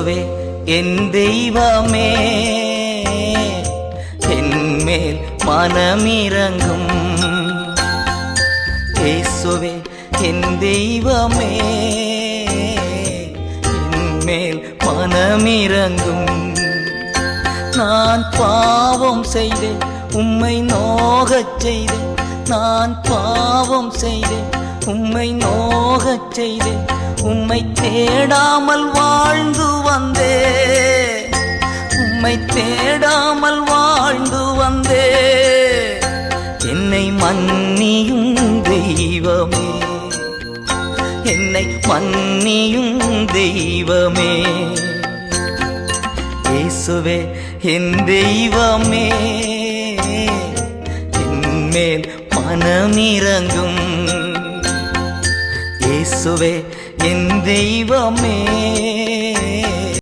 இயேசுவே, என் தெய்வமே என் மேல் மனமிரங்கும் இயேசுவே என் தெய்வமே என் மேல் மனமிரங்கும் நான் பாவம் செய்தேன் உம்மை நோகச் செய்தேன். நான் பாவம் செய்தேன் உம்மை நோகச் செய்தேன். உம்மை தேடாமல் வா உம்மை தேடாமல் வாழ்ந்து வந்தே. என்னை மன்னியும் தெய்வமே. என்னை மன்னியும் தெய்வமே. இயேசுவே என் தெய்வமே. என்மேல் மனமிறங்கும். இயேசுவே என் தெய்வமே.